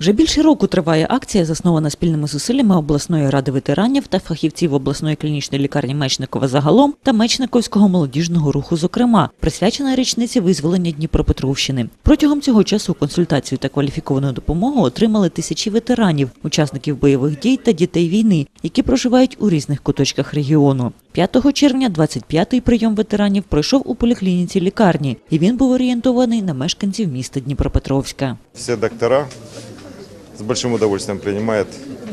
Вже більше року триває акція, заснована спільними зусиллями обласної ради ветеранів та фахівців обласної клінічної лікарні Мечникова загалом та Мечниковського молодіжного руху, зокрема, присвячена річниці визволення Дніпропетровщини. Протягом цього часу консультацію та кваліфіковану допомогу отримали тисячі ветеранів, учасників бойових дій та дітей війни, які проживають у різних куточках регіону. 5 червня 25-й прийом ветеранів пройшов у поліклініці лікарні, і він був орієнтований на мешканців міста Дніпропетровська. Все доктора с большим удовольствием принимают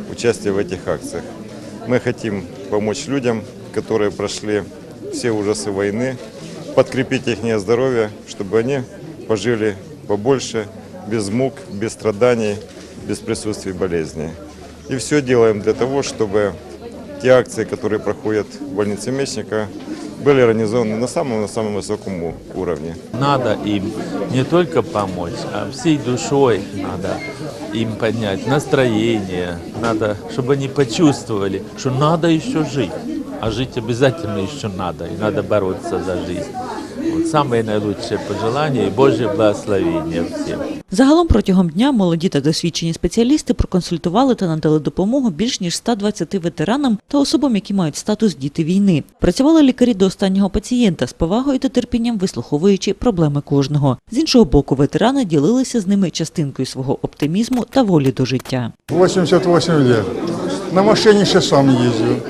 участие в этих акциях. Мы хотим помочь людям, которые прошли все ужасы войны, подкрепить их здоровье, чтобы они пожили побольше, без мук, без страданий, без присутствия болезней. И все делаем для того, чтобы те акции, которые проходят в больнице Мечника, были организованы на самом, на самом высоком у- уровне. Надо им не только помочь, а всей душой надо им поднять настроение. Надо, чтобы они почувствовали, что надо еще жить. А жить обязательно еще надо, и надо бороться за жизнь. Вот самые наилучшие пожелания и Божье благословение всем. Загалом протягом дня молоді та досвідчені спеціалісти проконсультували та надали допомогу більш ніж 120 ветеранам та особам, які мають статус діти війни. Працювали лікарі до останнього пацієнта з повагою та терпінням вислуховуючи проблеми кожного. З іншого боку, ветерани ділилися з ними частинкою свого оптимізму та волі до життя. 88 лет. На машине ще сам їздив.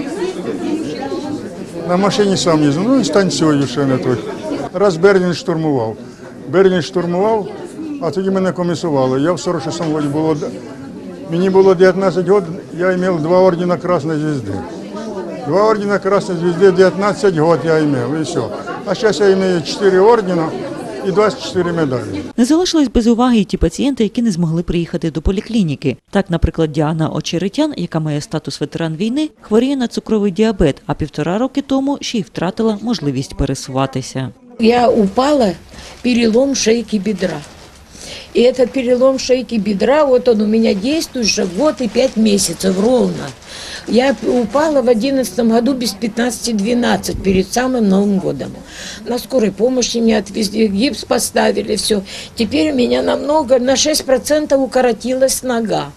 На машині сам їздив, ну і станцюю ще не той. Раз Берлін штурмував. Берлін штурмував, а тоді мене комісували. Я в 46-му році було, мені було 19 років, я мав два ордена Красної Звезди. Два ордена Красной Звезды, 19 год я имел, и все. А сейчас я имею 4 ордена и 24 медали. Не залишились без уваги й ті пацієнти, які не змогли приїхати до поліклініки. Так, наприклад, Діана Очеретян, яка має статус ветеран війни, хворіє на цукровий діабет, а півтора роки тому ще й втратила можливість пересуватися. Я упала, перелом шейки бедра. И этот перелом шейки бедра, вот он у меня действует уже год и пять месяцев ровно. Я упала в одиннадцатом году без 15-12 перед самым Новым годом. На скорой помощи меня отвезли, гипс поставили, все. Теперь у меня намного, на 6% укоротилась нога.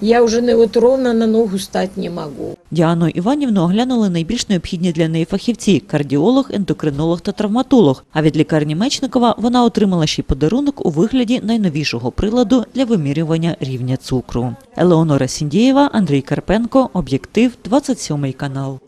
Я вже не- от ровно на ногу стати не можу. Діану Іванівну оглянули найбільш необхідні для неї фахівці – кардіолог, ендокринолог та травматолог. А від лікарні Мечникова вона отримала ще й подарунок у вигляді найновішого приладу для вимірювання рівня цукру. Елеонора Сіндієва, Андрій Карпенко, Об'єктив, 27 канал.